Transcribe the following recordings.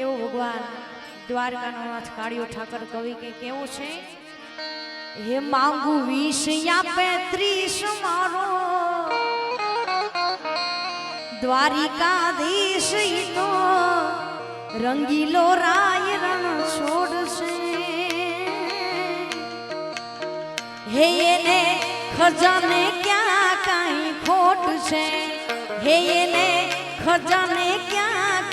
એવો ભગવાન દ્વારકાનો નાથ કાળિયો ઠાકર કવિ કે કેવું છે? હે માંગુ વીસ આપે ત્રીસ મારો. દ્વારિકાધીશ તો રંગીલો રાય રણ છોડશે. હે એને ખજાને ક્યાં કાંઈ ખોટ છે હે એને ખજાને ક્યાં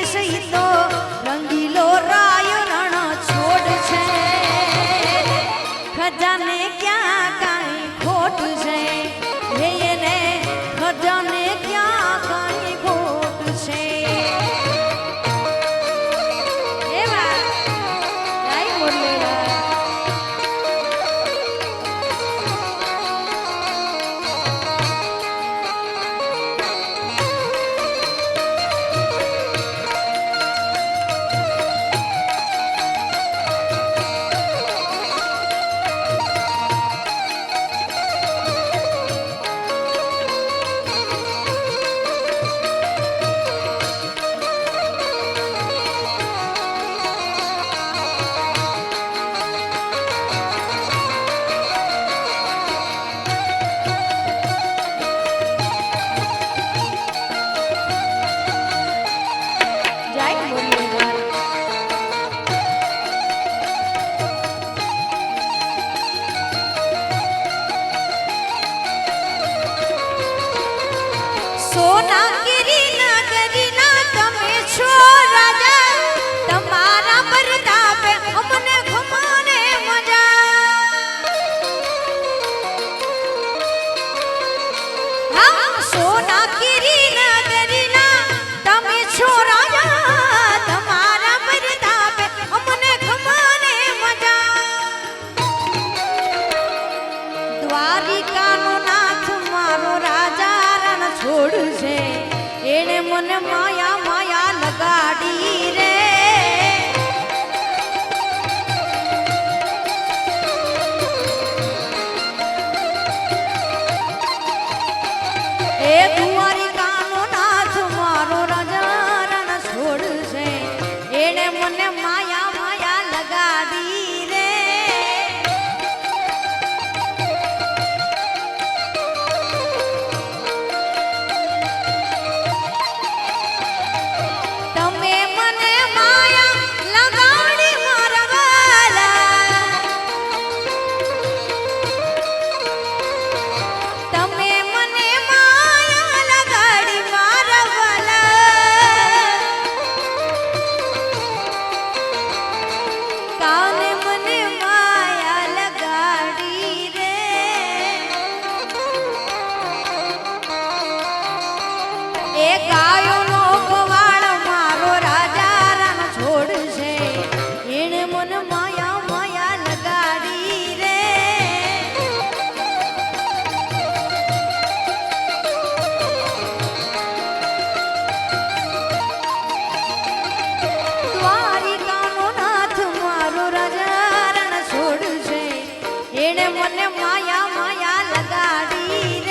મને માયા માયા લગાડી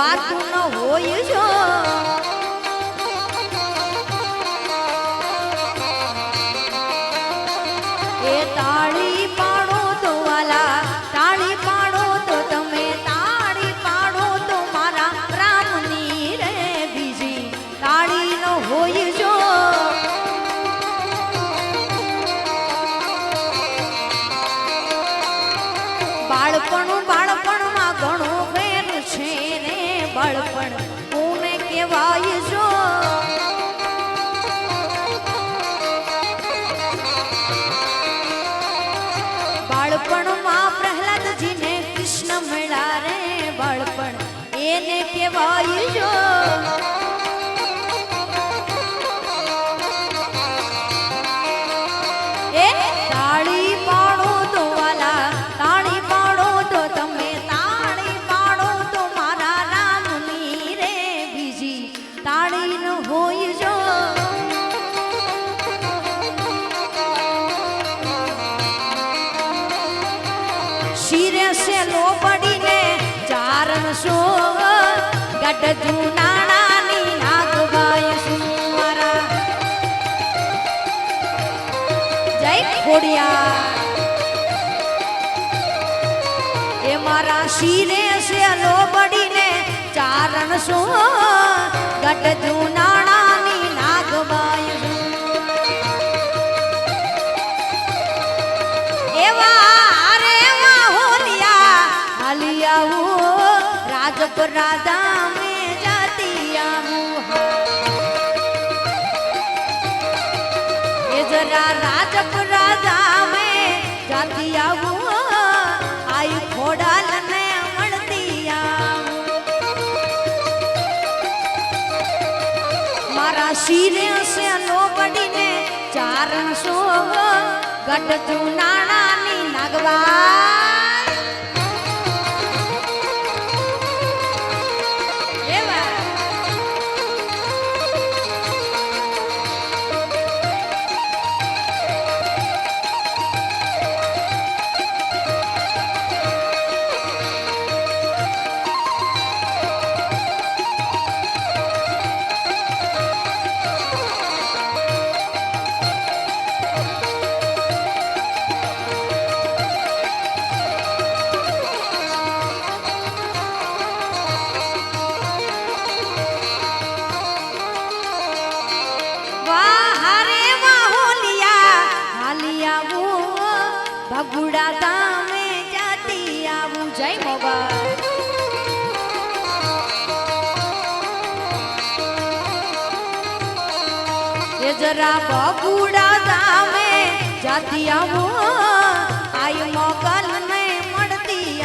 દ્વારતું ન હોય જો. બાળપણમાં પ્રહલાદજીને કૃષ્ણ મળ્યા રે બાળપણ એને કહેવાય જો? પડીને ચારણ શું ગઢ જૂનાની નાગભાઈ સુમારા જય ખોડિયા એ મારા શિરે છે લો પડીને ચારણ શું ગઢ જુનાણાની રાજપુર રાજા મે જાતી આવું એ જરા રાજપુર રાજા મે જાતી આવું આઈ ખોડાલ ને મળતી આવું મારા શિરે સે નો પડીને ચારણ સો ગઢ નાણાની નાણાની જય એ જરા બગુડા દામે જાતી આવું, આય મોકલ ને મળતી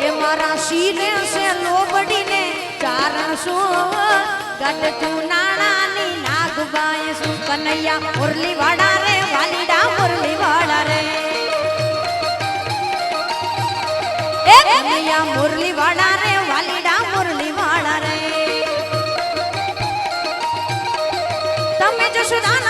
એ મારા શિરે છે લોબડીને ચારણ સો ગટ તું નાણાની નાગબાઈ સુ કનૈયા મુરલી વાડા રે વાલીડા મુરલી વાડા રે. એ કનૈયા મુરલી રે તમે જશોદાના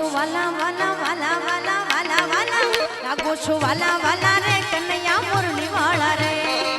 છો વાલા વાલા વાલા વાલા વાલા વાલા. લાગો છો વાલા વાલા રે, કનૈયા મુરલી વાળા રે.